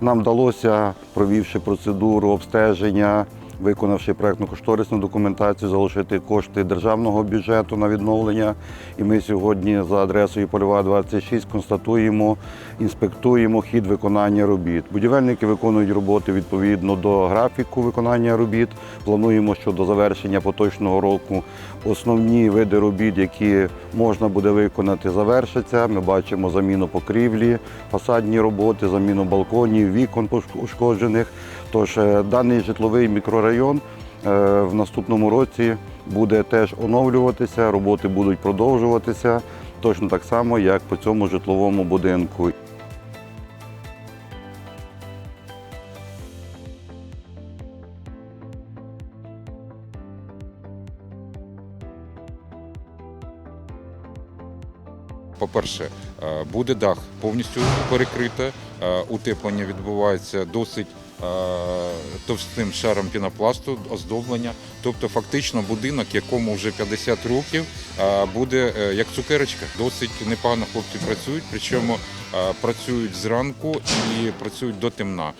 Нам вдалося, провівши процедуру обстеження, виконавши проєктно-кошторисну документацію, залишити кошти державного бюджету на відновлення. І ми сьогодні за адресою Польова 26 констатуємо, інспектуємо хід виконання робіт. Будівельники виконують роботи відповідно до графіку виконання робіт. Плануємо, що до завершення поточного року основні види робіт, які можна буде виконати, завершаться. Ми бачимо заміну покрівлі, фасадні роботи, заміну балконів, вікон пошк- ушкоджених. Тож е, даний житловий мікрорайон е, в наступному році буде теж оновлюватися, роботи будуть продовжуватися точно так само, як по цьому житловому будинку. По-перше, е, буде дах повністю перекрите, утеплення відбувається досить е, товстим шаром пінопласту, оздоблення. Тобто, фактично, будинок, якому вже 50 років, е, буде е, як цукерочка. Досить непогано хлопці працюють, причому е, працюють зранку і працюють до темна.